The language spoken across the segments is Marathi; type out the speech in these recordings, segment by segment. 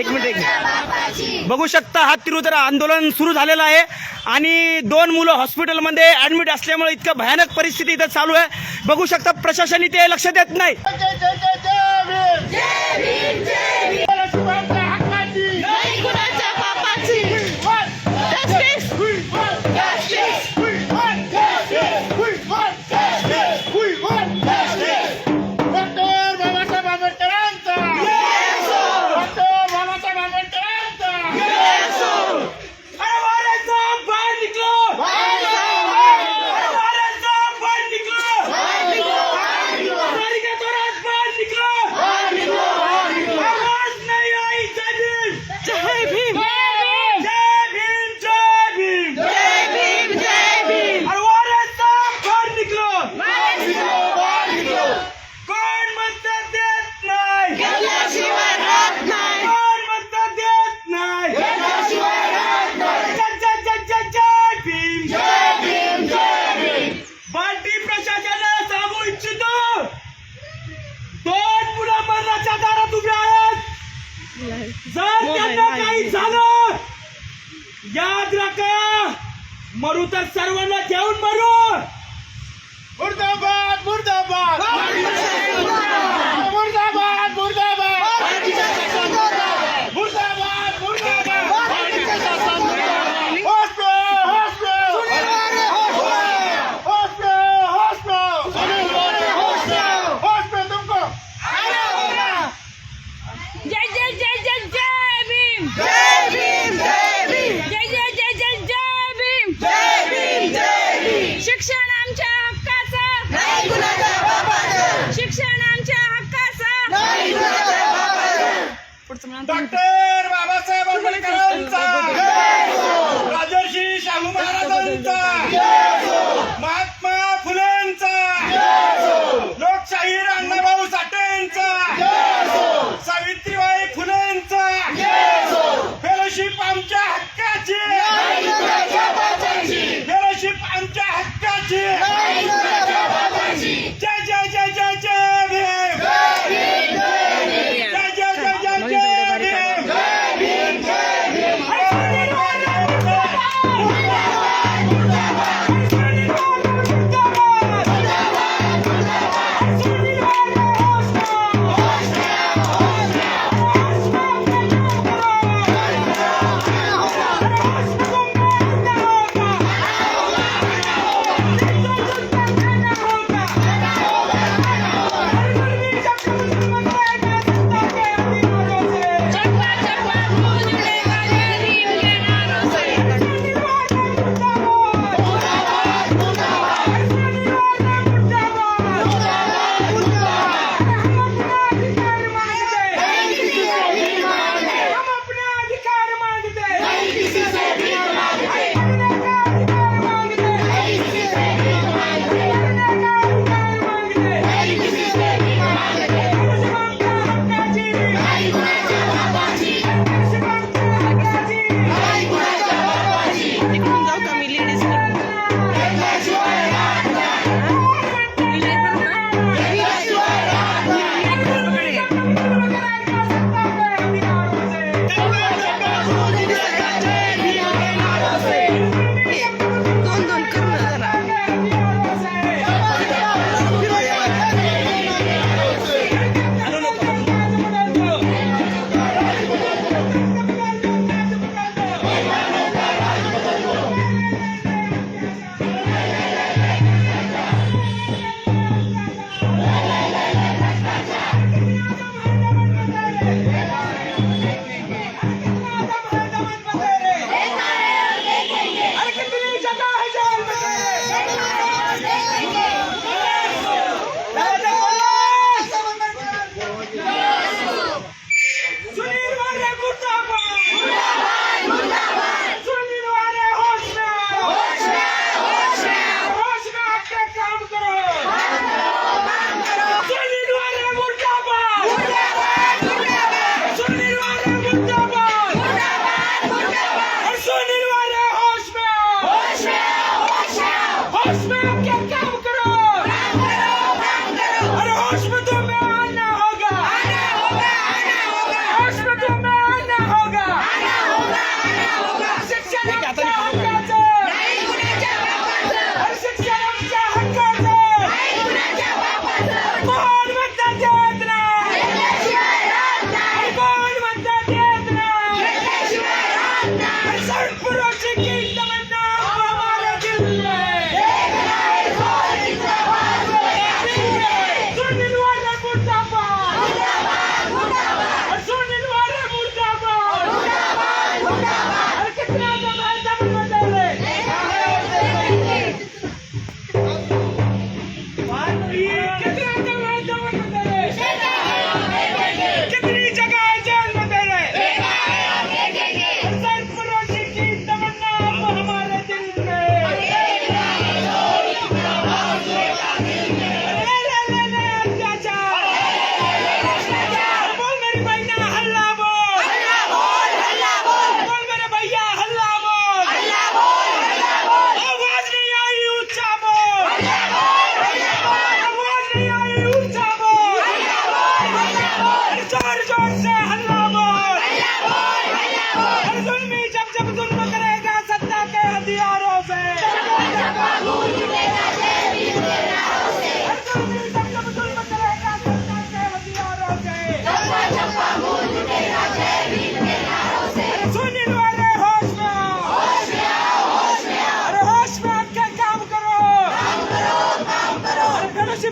एक मिनिट एक बघू शकता हा तिरुतर आंदोलन सुरू झालेलं आहे. आणि दोन मुलं हॉस्पिटलमध्ये ऍडमिट असल्यामुळे इतकं भयानक परिस्थिती इथं चालू आहे. बघू शकता प्रशासन इथे लक्ष देत नाही. त्यांना काही झालं. याद राखा. मरू तर सर्वांना घेऊन मरू. मुर्दाबाद मुर्दाबाद. பாட்டு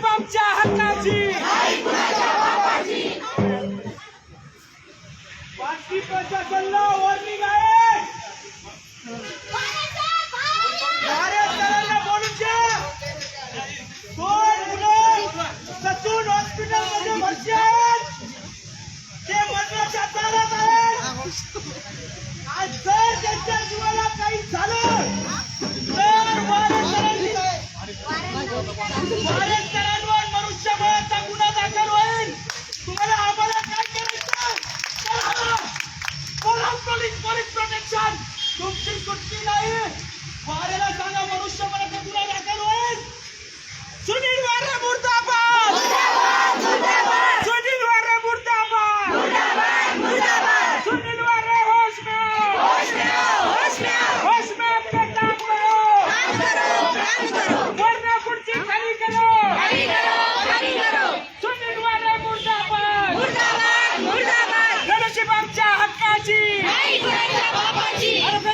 आमच्या हक्काची. बाकी प्रशासनला वॉर्निंग आहे. हॉस्पिटलमध्ये ते मद्राच्या आज जर त्यांच्या जीवाला काही झालं そうですから!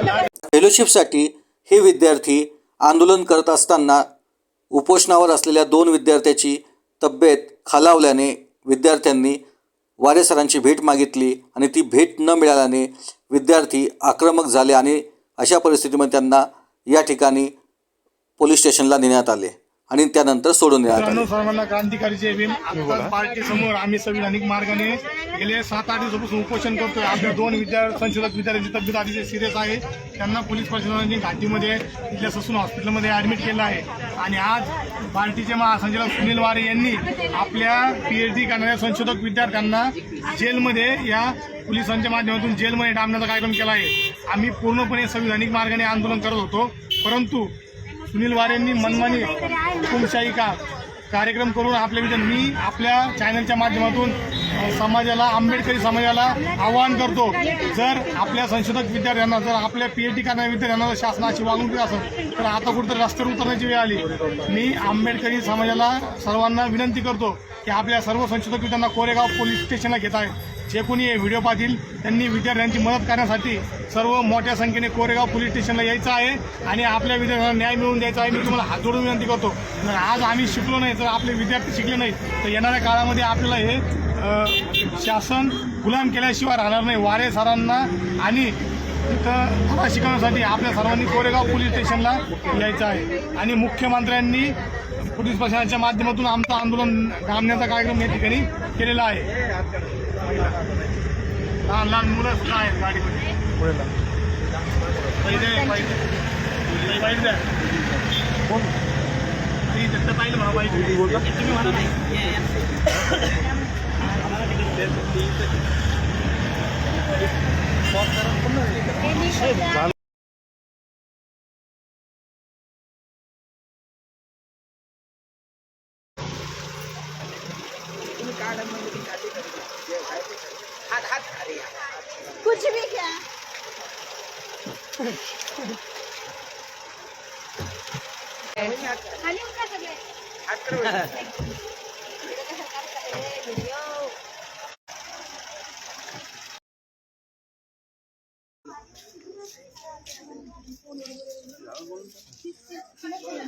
फेलोशिपसाठी हे विद्यार्थी आंदोलन करत असताना उपोषणावर असलेल्या दोन विद्यार्थ्याची तब्येत खालावल्याने विद्यार्थ्यांनी वारे सरांची भेट मागितली आणि ती भेट न मिळाल्याने विद्यार्थी आक्रमक झाले आणि अशा परिस्थितीमध्ये त्यांना या ठिकाणी पोलीस स्टेशनला नेण्यात आले. आणि त्यानंतर सोडून देण्यात आले. सर्वांना क्रांतिकारी जय भीम पार्टी समोर आम्ही संविधानिक मार्गाने गेले. सात आठ दिवसापासून उपोषण करतोय. आपल्या दोन विद्यार्थी संशोधक विद्यार्थ्यांची तब्येत अतिशय सिरियस आहे. त्यांना पोलीस प्रशासनाने घाटीमध्ये इथल्या ससून हॉस्पिटलमध्ये ऍडमिट केलं आहे. आणि आज पार्टीचे महासंचालक सुनील वारे यांनी आपल्या पीएचडी करणाऱ्या संशोधक विद्यार्थ्यांना जेलमध्ये या पोलिसांच्या माध्यमातून जेलमध्ये डांबण्याचा कार्यक्रम केला आहे. आम्ही पूर्णपणे संविधानिक मार्गाने आंदोलन करत होतो. परंतु सुनील वारेंनी मनमानी हुकुमशाही का कार्यक्रम करून आपल्या विचार मी आपल्या चॅनलच्या माध्यमातून समाजाला आंबेडकरी समाजाला आवाहन करतो जर आपल्या संशोधक विद्यार्थ्यांना जर आपल्या पी एच डी करणाऱ्या विद्यार्थ्यांना जर शासनाची वागणूक असेल तर आता कुठेतरी रस्त्यावर उतरण्याची वेळ आली. मी आंबेडकरी समाजाला सर्वांना विनंती करतो की आपल्या सर्व संशोधक विद्यार्थ्यांना कोरेगाव पोलीस स्टेशनला घेत आहे जे कोणी हे व्हिडिओ पाहतील त्यांनी विद्यार्थ्यांची मदत करण्यासाठी सर्व मोठ्या संख्येने कोरेगाव पोलीस स्टेशनला यायचं आहे आणि आपल्या विद्यार्थ्यांना न्याय मिळवून द्यायचा आहे. मी तुम्हाला हात जोडून विनंती करतो. जर आज आम्ही शिकलो नाही तर आपले विद्यार्थी शिकले नाही तर येणाऱ्या काळामध्ये आपल्याला हे शासन गुलाम केल्याशिवाय राहणार नाही. वारे सरांना आणि तिथं धडा शिकवण्यासाठी आपल्या सर्वांनी कोरेगाव पोलीस स्टेशनला यायचं आहे. आणि मुख्यमंत्र्यांनी पोलीस प्रशासनाच्या माध्यमातून आमचं आंदोलन थांबण्याचा कार्यक्रम या ठिकाणी केलेला आहे. लहान लहान मुलं सुद्धा आहेत गाडीमध्ये पहिले पहिले पाहिजे द्या कोण दत्त पाहिलं म्हणा पाहिजे तुम्ही म्हणा नाही कुछ भी क्या? खाली उठा सगळे.